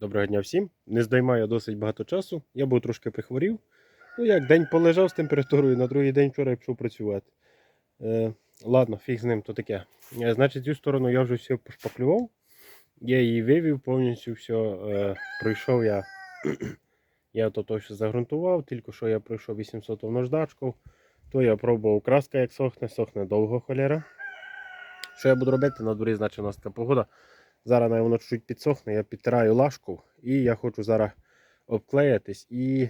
Доброго дня всім. Не здаймаю досить багато часу. Я був трошки прихворів. Ну як, день полежав з температурою, на другий день вчора я пішов працювати. Е, ладно, фіг з ним, то таке. Е, значить, цю сторону я вже все пошпаклював. Я її вивів, повністю все е, пройшов я. я то, то загрунтував, тільки що я пройшов 800 наждачку. То я пробував краска, як сохне, сохне довго холера. Що я буду робити? На дворі, значить, у нас така погода. Зараз воно чуть підсохне, я підтираю лашку і я хочу зараз обклеїтись і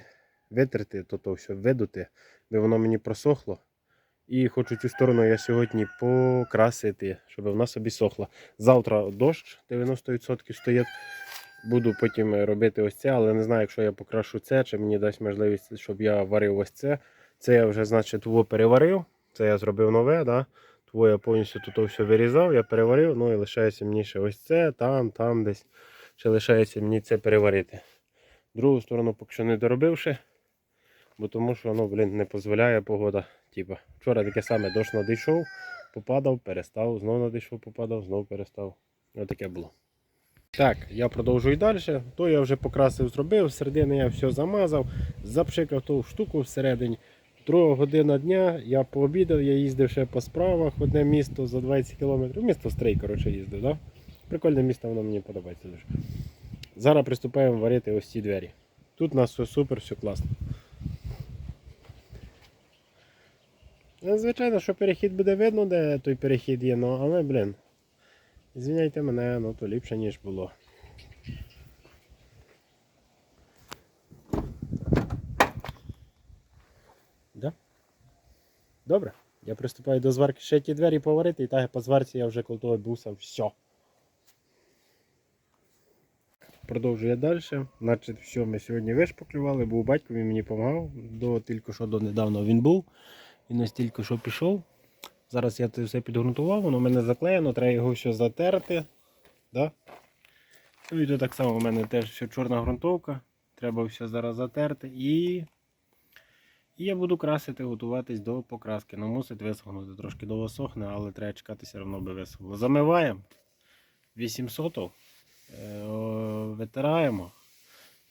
витерти то все, видути, де воно мені просохло. І хочу цю сторону я сьогодні покрасити, щоб вона собі сохла. Завтра дощ 90% стоїть. Буду потім робити ось це, але не знаю, якщо я покрашу це, чи мені дасть можливість, щоб я варив ось це. Це я вже, значить, переварив. Це я зробив нове, да? Того я повністю тут все вирізав, я переварив, ну і лишається мені ще ось це, там, там десь. Ще лишається мені це переварити. Другу сторону поки що не доробивши, бо тому що ну, блін, не дозволяє погода. Типа, вчора таке саме дощ надійшов, попадав, перестав, знов надійшов, попадав, знов перестав. Ось таке було. Так, я продовжую далі. То я вже покрасив, зробив, всередині я все замазав, запшикав ту штуку всередині. Друга година дня я пообідав, я їздив ще по справах одне місто за 20 км. Місто Стрий, коротше, їздив. Да? Прикольне місто, воно мені подобається дуже. Зараз приступаємо варити ось ці двері. Тут у нас все супер, все класно. Е, Звичайно, що перехід буде видно, де той перехід є, ну, але, блін. Звіняйте мене, ну то ліпше, ніж було. Добре. Я приступаю до зварки ще ті двері поварити, і так по зварці я вже коло того буса все. Продовжую далі. Значить, все, ми сьогодні вишпаклювали, був батько, він мені допомагав. До тільки що до недавно він був. Він ось тільки що пішов. Зараз я це все підґрунтував, воно в мене заклеєно, треба його все затерти. Да? Ну і тут так само у мене теж все чорна ґрунтовка. Треба все зараз затерти і. І я буду красити, готуватись до покраски. Ну, мусить висохнути. Трошки довго але треба чекати, все одно би висохло. Замиваємо 800, е, витираємо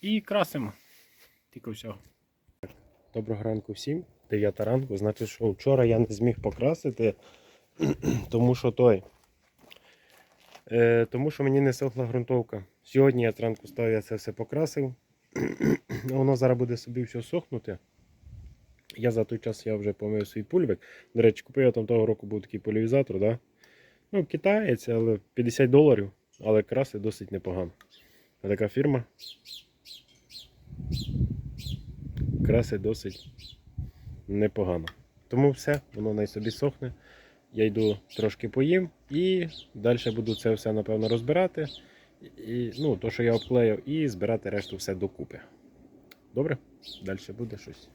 і красимо. Тільки всього. Доброго ранку всім. 9 ранку. Значить, що вчора я не зміг покрасити, тому що той. Е, тому що мені не сохла ґрунтовка. Сьогодні я зранку став, я це все покрасив. Воно зараз буде собі все сохнути. Я за той час я вже помив свій пульвик. До речі, купив я там того року був такий поляризатор, да? Ну, китаєць, але 50 доларів, але краси досить непогано. А така фірма. Краси досить непогано. Тому все, воно най собі сохне. Я йду трошки поїм і далі буду це все, напевно, розбирати. І, ну, то, що я обклеїв, і збирати решту все докупи. Добре? Далі буде щось.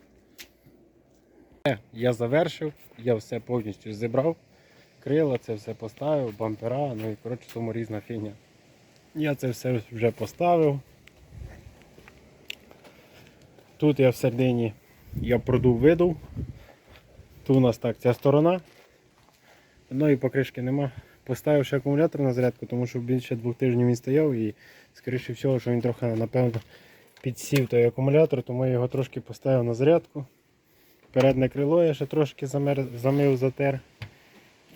Я завершив, я все повністю зібрав. Крила, це все поставив, бампера, ну і коротше тому різна фігня. Я це все вже поставив. Тут я всередині я продув видув. Тут у нас так ця сторона. Одної покришки нема. Поставив ще акумулятор на зарядку, тому що більше двох тижнів він стояв і скоріше всього, що він трохи напевно підсів той акумулятор, тому я його трошки поставив на зарядку. Передне крило я ще трошки замер, замив, затер.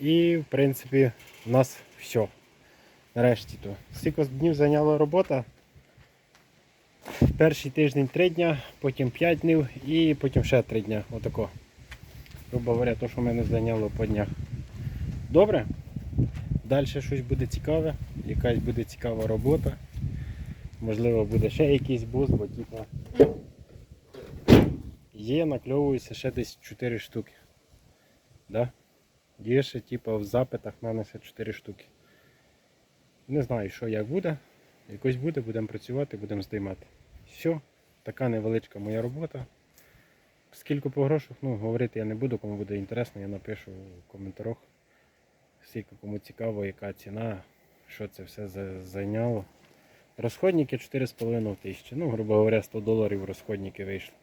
І в принципі у нас все. Нарешті то. Скільки днів зайняла робота. Перший тиждень 3 дня, потім 5 днів і потім ще 3 дня. Отако. Грубо говоря, то, що мене зайняло по днях. Добре? Далі щось буде цікаве, якась буде цікава робота. Можливо, буде ще якийсь бус, бо типа є, накльовується ще десь 4 штуки. Да? Є ще типа, в запитах в мене ще 4 штуки. Не знаю, що як буде. Якось буде, будемо працювати, будемо здіймати. Все, така невеличка моя робота. Скільки по грошах, ну, говорити я не буду, кому буде інтересно, я напишу в коментарях. Скільки кому цікаво, яка ціна, що це все зайняло. Розходники 4,5 тисячі. Ну, грубо говоря, 100 доларів розходники вийшли.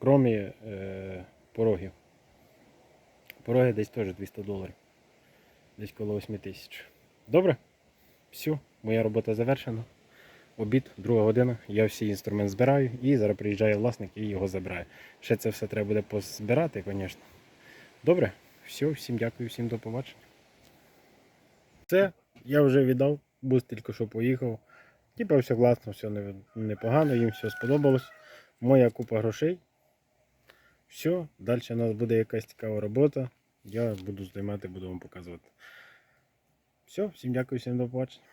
Кромі е, порогів. Пороги десь теж 200 доларів. Десь коло 8 тисяч. Добре? Все, моя робота завершена. обід, друга година. Я всі інструмент збираю і зараз приїжджає власник і його забирає. Ще це все треба буде позбирати, звісно. Добре, все, всім дякую, всім до побачення. Це я вже віддав, бус тільки що поїхав. Типа все класно, все непогано, їм все сподобалось. Моя купа грошей. Все, далі у нас буде якась цікава робота. Я буду знімати, буду вам показувати. Все, всім дякую, всім до побачення.